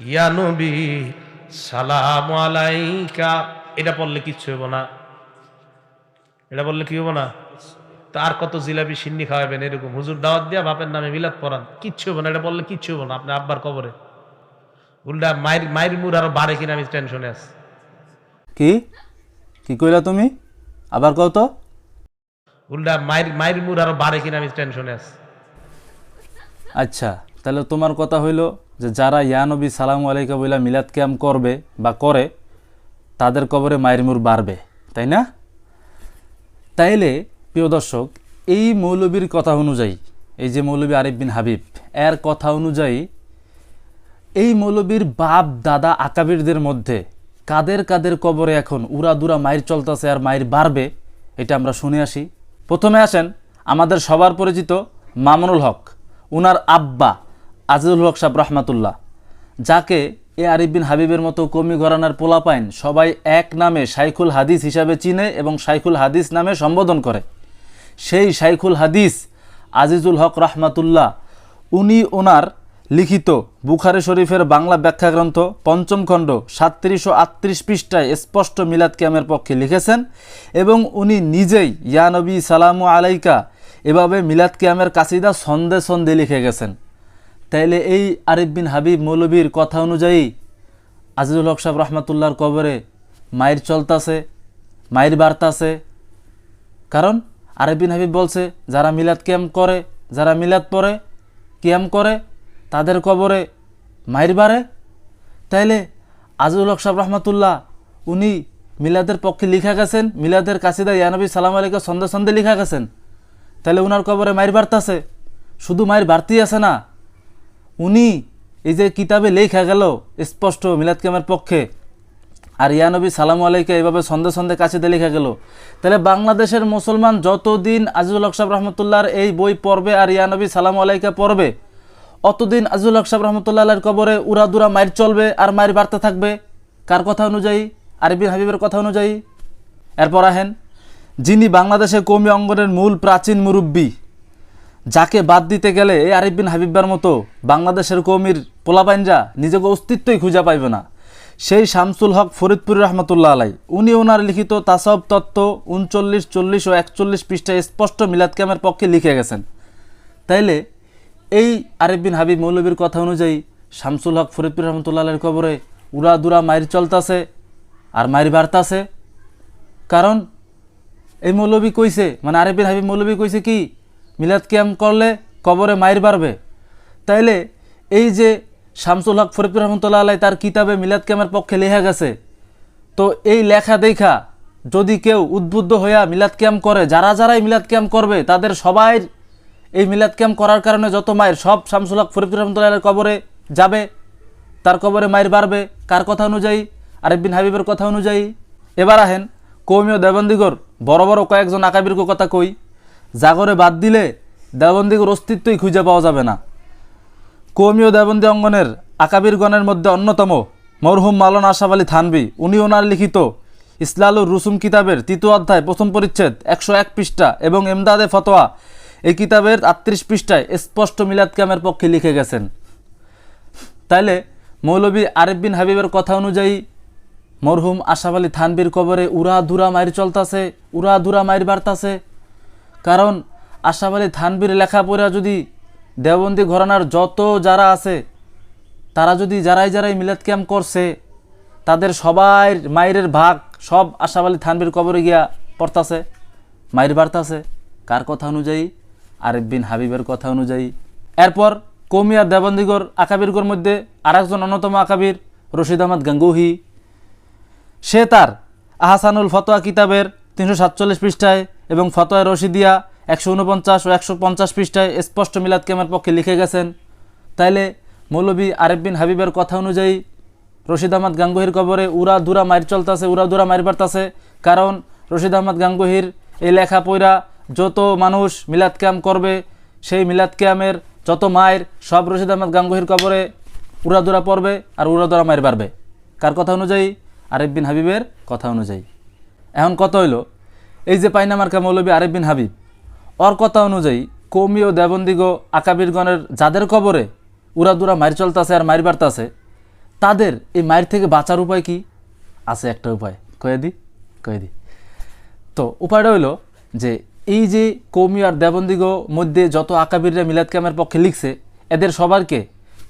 ইয়া নবী সালাম আলাইকা। এটা পড়লে কিচ্ছু হইব না। এটা বললে কি হব না? তার কত জিলাপি সিন্নি খাওয়াবেন এরকম? হুজুর দাওয়াত দিয়া বাপের নামে মিলাদ পড়ান। কিচ্ছু হব না। এটা বললে কিচ্ছু হব না। আপনি আব্বার কবরে। উল্টা মায়ের মায়ের মুর আরও বাড়ে কিনা আমি টেনশনে আছি। কি? কি কইলা তুমি? আবার কও তো। উল্টা মায়ের মায়ের মুর আরও বাড়ে কিনা আমি টেনশনে আছি। আচ্ছা তাহলে তোমার কথা হইল যে যারা ইয়ানবী সালাম আলাইকা বইলা মিলাদ ক্যাম্প করবে বা করে, তাদের কবরে মায়ের মুর বাড়বে, তাই না? তাইলে, প্রিয় দর্শক, এই মৌলবীর কথা অনুযায়ী, এই যে মৌলবী আরিফ বিন হাবিব, এর কথা অনুযায়ী এই মৌলবীর বাপ দাদা আকাবিরদের মধ্যে কাদের কাদের কবরে এখন উড়াদুরা মায়ের চলতেছে আর মায়ের বাড়বে, এটা আমরা শুনে আসি। প্রথমে আসেন আমাদের সবার পরিচিত মামুনুল হক, উনার আব্বা আজিজুল হক সাহেব রহমাতুল্লাহ, যাকে এ আরিফ বিন হাবিবের মতো কমি ঘরানার পোলাপাইন সবাই এক নামে শাইখুল হাদিস হিসাবে চিনে এবং শাইখুল হাদিস নামে সম্বোধন করে। সেই শাইখুল হাদিস আজিজুল হক রহমাতুল্লাহ, উনি ওনার লিখিত বুখারে শরীফের বাংলা ব্যাখ্যা গ্রন্থ পঞ্চম খণ্ড সাতত্রিশ ও আটত্রিশ পৃষ্ঠায় স্পষ্ট মিলাদ ক্যামের পক্ষে লিখেছেন এবং উনি নিজেই, ইয়া নবী সালামু আলাইকা এভাবে মিলাদ ক্যামের কাসিদা সন্দে সন্দে লিখে গেছেন। তাইলে এই আরিফ বিন হাবিব মৌলবীর কথা অনুযায়ী আজিজুল হক সাহেব রহমাতুল্লাহর কবরে মায়ের চলতাছে, মায়ের বার্তাছে কারণ আরিফ বিন হাবিব বলছে, যারা মিলাদ ক্যাম্প করে, যারা মিলাদ পড়ে ক্যাম্প করে, তাদের কবরে মায়ের বাড়ে। তাইলে আজিজুল হক সাহেব রহমাতুল্লাহ, উনি মিলাদের পক্ষে লিখা গেছেন, মিলাদের কাসিদা ইয়ানবী সালাম আলীকে সন্দে সন্দে লিখা গেছেন। তাহলে উনার কবরে মায়ের বার্তাছে শুধু মায়ের বাড়তি আছে না উনি এই যে কিতাবে লেখা গেল, স্পষ্ট মিলাদ কেমের পক্ষে। আর ইয়ানবী সালামু আলাইকে এভাবে সন্ধে সন্ধে কাছে দিয়ে লেখা গেল। তাহলে বাংলাদেশের মুসলমান যতদিন আজিজুল হক সাহেব রহমতুল্লাহর এই বই পড়বে আর ইয়ানবী সালামু আলাইকা পড়বে, অতদিন আজিজুল হক সাহেব রহমতুল্লাহ কবরে উড়াদুরা মায়ের চলবে আর মায়ের বার্তা থাকবে। কার কথা অনুযায়ী? আরবিন হাবিবের কথা অনুযায়ী। এরপর আহেন, যিনি বাংলাদেশের কমি অঙ্গনের মূল প্রাচীন মুরব্বী যাকে বাদ দিতে গেলে এই আরিফ বিন মতো বাংলাদেশের কৌমির পোলাপাইনরা নিজেকে অস্তিত্বই খুঁজে পাইবে না। সেই শামসুল হক ফরিদপুর রহমতুল্লাহ আলাই, উনি ওনার লিখিত তাসব তত্ত্ব উনচল্লিশ, চল্লিশ ও একচল্লিশ পৃষ্ঠায় স্পষ্ট মিলাদ ক্যামের পক্ষে লিখে গেছেন। তাইলে এই আরিফ বিন হাবিব মৌলবীর কথা অনুযায়ী শামসুল হক ফরিদপুর রহমতুল্লাহ আলের কবরে উড়া দুরা মায়ের চলতাছে আর মায়ের বার্তাছে কারণ এই মৌলবী কইছে মানে আরিফ হাবিব মৌলবী কইছে কি মিলাদ ক্যাম্প করলে কবরে মায়ের বাড়বে। তাইলে এই যে শামসুল হক ফরিদপুর রহমতুল্লাহ আলাই তার কিতাবে মিলাদ ক্যামের পক্ষে লেখা গেছে, তো এই লেখা দেখা যদি কেউ উদ্বুদ্ধ হইয়া মিলাদ ক্যাম্প করে, যারা যারাই মিলাদ ক্যাম্প করবে, তাদের সবাই এই মিলাদ ক্যাম্প করার কারণে যত মায়ের সব শামসুল হক ফরিদপুর রহমতুল্লাহ কবরে যাবে, তার কবরে মায়ের বাড়বে, কার কথা অনুযায়ী? আরিফ বিন হাবিবের কথা অনুযায়ী। এবার আহেন কৌমীয় দেবন্দিগর বড় বড় কয়েকজন আকাবির কথা কই। জাগরে বাদ দিলে দেবন্দিগর অস্তিত্বই খুঁজে পাওয়া যাবে না। কৌমীয় দেবন্দী অঙ্গনের আকাবিরগণের মধ্যে অন্যতম মরহুম মালন আশাফ আলী থানবি উনি ওনার লিখিত ইসলালুর রুসুম কিতাবের তৃতীয় অধ্যায় প্রথম পরিচ্ছেদ একশো এক পৃষ্ঠা এবং এমদাদে ফতোয়া এই কিতাবের আটত্রিশ পৃষ্ঠায় স্পষ্ট মিলাদ ক্যামের পক্ষে লিখে গেছেন। তাইলে মৌলবী আরিফ বিন হাবিবের কথা অনুযায়ী মরহুম আশাফ আলী থানবির কবরে উড়া ধুরা মায়ের চলতাছে উড়া ধুরা মায়ের বাড়তাছে কারণ আশাফ আলী থানবির লেখাপড়া যদি দেওবন্দি ঘরানার যত যারা আছে, তারা যদি যারাই যারাই মিলাদ ক্যাম্প করছে, তাদের সবাই মায়ের ভাগ সব আশাফ আলী থানবির কবরে গিয়া পড়তাছে, মায়ের বাড়তাছে কার কথা অনুযায়ী? আরিফ বিন হাবিবের কথা অনুযায়ী। এরপর কৌমিয়া দেবন্দিগর আকাবিরগর মধ্যে আরেকজন অন্যতম আকাবির, রশিদ আহমদ গাঙ্গুহি। সে তার আহসানুল ফতোয়া কিতাবের তিনশো সাতচল্লিশ পৃষ্ঠায় এবং ফতোয়া রশিদিয়া একশো উনপঞ্চাশ ও একশো পঞ্চাশ পৃষ্ঠায় স্পষ্ট মিলাদ কেমের পক্ষে লিখে গেছেন। তাইলে মৌলবী আরেফ বিন হাবিবের কথা অনুযায়ী রশিদ আহমদ গাঙ্গুহির কবরে উরা দুরা মায়ের চলতাছে, উরা দুরা মায়ের বাড়তাছে। কারণ রশিদ আহমদ গাঙ্গুহির এই লেখা পইরা যত মানুষ মিলাদ ক্যাম্প করবে, সেই মিলাদ ক্যামের যত মায়ের সব রশিদ আহমদ গাঙ্গুহির কবরে উড়া দুরা পড়বে আর উড়া দুরা মায়ের বাড়বে। কার কথা অনুযায়ী? আরিফ বিন হাবিবের কথা অনুযায়ী। এখন কত হইল? এই যে পাইনামার্কা মৌলবী আরিফ বিন হাবিব, ওর কথা অনুযায়ী কৌমি ও দেবন্দিগ আকাবিরগণের যাদের কবরে উড়াদুরা মায়ের চলতাছে আর মায়ের বাড়তাছে, তাদের এই মায়ের থেকে বাঁচার উপায় কি? আছে একটা উপায়। কয়ে দি কয়ে দি। তো উপায়টা হইল যে, এই যে কৌমি আর দেবন্দিগ মধ্যে যত আকাবিররা মিলাদ ক্যামের পক্ষে লিখছে, এদের সবারকে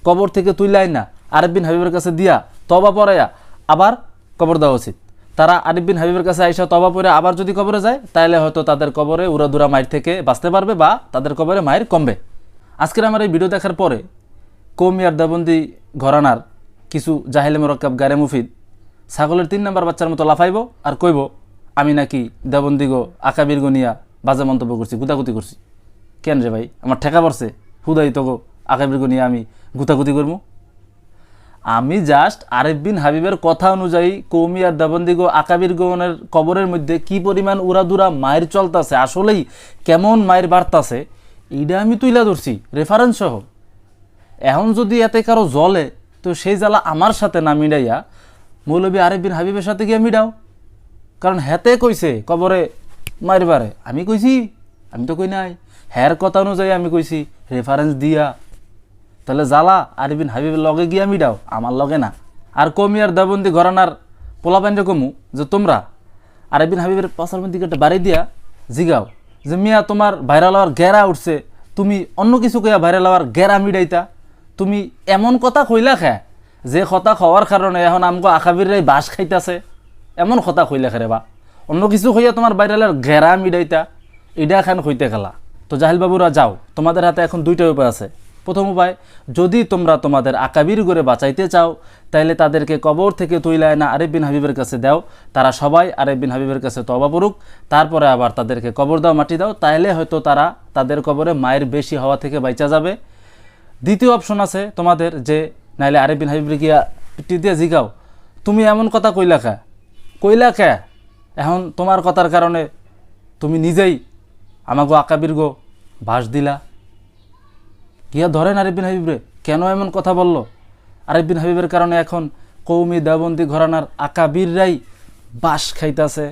কবর থেকে তুইলাই না আরেফ বিন হাবিবের কাছে দিয়া তবা পড়াইয়া আবার কবর দেওয়া উচিত। তারা আরিফ বিন হাবিবের কাছে আইসা তবা পরে আবার যদি কবরে যায় তাহলে হয়তো তাদের কবরে উড়াদুরা মায়ের থেকে বাঁচতে পারবে বা তাদের কবরে মায়ের কমবে। আজকের আমার এই ভিডিও দেখার পরে কৌমি আর দেবন্দি ঘরানার কিছু জাহেলে মোরক্কাব, গারে মুফিদ, ছাগলের তিন নম্বর বাচ্চার মতো লাফাইব আর কইব, আমি নাকি দেবন্দিগ আকাবির নিয়া বাজে মন্তব্য করছি, গুতাগুতি করছি। কেন রে ভাই? আমার ঠেকা পড়ছে। হুদাই তো আকাবির নিয়ে আমি গুতাগুতি করব আমি জাস্ট আরেফ বিন হাবিবের কথা অনুযায়ী কৌমি আর দেবন্দিগ আকাবির গমনের কবরের মধ্যে কি পরিমাণ উড়াদুরা মায়ের চলতাছে, আসলেই কেমন মায়ের বার্তাছে এইটা আমি তুইলা ধরছি রেফারেন্স সহ। এখন যদি এতে কারও জলে তো সেই জ্বালা আমার সাথে না মিডাইয়া মৌলবী আরেফ বিন হাবিবের সাথে গিয়ে মিডাও কারণ হেতে কইছে কবরে মারবারে আমি কইছি, আমি তো কই নাই। হ্যার কথা অনুযায়ী আমি কইছি রেফারেন্স দিয়া। তাহলে জ্বালা আরিবিন হাবিবের লগে গিয়া মিডাও আমার লগে না। আর কমি আর দেবন্দি ঘরানার পোলাপাইন কমু, যে তোমরা। আরিবিন হাবিবের পাশার মধ্যে একটা বাড়ি দিয়া জিগাও, যে মিয়া তোমার ভাইরাল হওয়ার গেরা উঠছে, তুমি অন্য কিছু কইয়া ভাইরাল হওয়ার গেরা মিডাইতা তুমি এমন কথা কইলা খা, যে কথা খাওয়ার কারণে এখন আমগো আখাবিরাই বাস খাইতাছে। এমন কথা কইলা খা বা। অন্য কিছু হইয়া তোমার ভাইরালের গেরা মিডাইতা এটা খান হইতে খেলা তো জাহিল বাবুরা যাও, তোমাদের হাতে এখন দুইটা উপায় আছে। প্রথম উপায়, যদি তোমরা তোমাদের আকাবির করে বাঁচাইতে চাও, তাইলে তাদেরকে কবর থেকে তুইলায় না আরেফ বিন হাবিবের কাছে দাও। তারা সবাই আরেফ বিন হাবিবের কাছে তবা পড়ুক তারপরে আবার তাদেরকে কবর দাও, মাটি দাও। তাইলে হয়তো তারা তাদের কবরে মায়ের বেশি হওয়া থেকে বাইচা যাবে। দ্বিতীয় অপশন আছে তোমাদের যে, নাইলে আরেফ বিন হাবিব গিয়া পিটি দিয়ে জিগাও। তুমি এমন কথা কইলা খা কইলা খা এখন তোমার কথার কারণে তুমি নিজেই আমাগো আকাবির গো বাস দিলা। গিয়া ধরেন আরিফ বিন হাবিবরে, কেন এমন কথা বলল? আরিফ বিন হাবিবের কারণে এখন কৌমি দেবন্দি ঘরানার আকাবিররাই বাস খাইতাছে।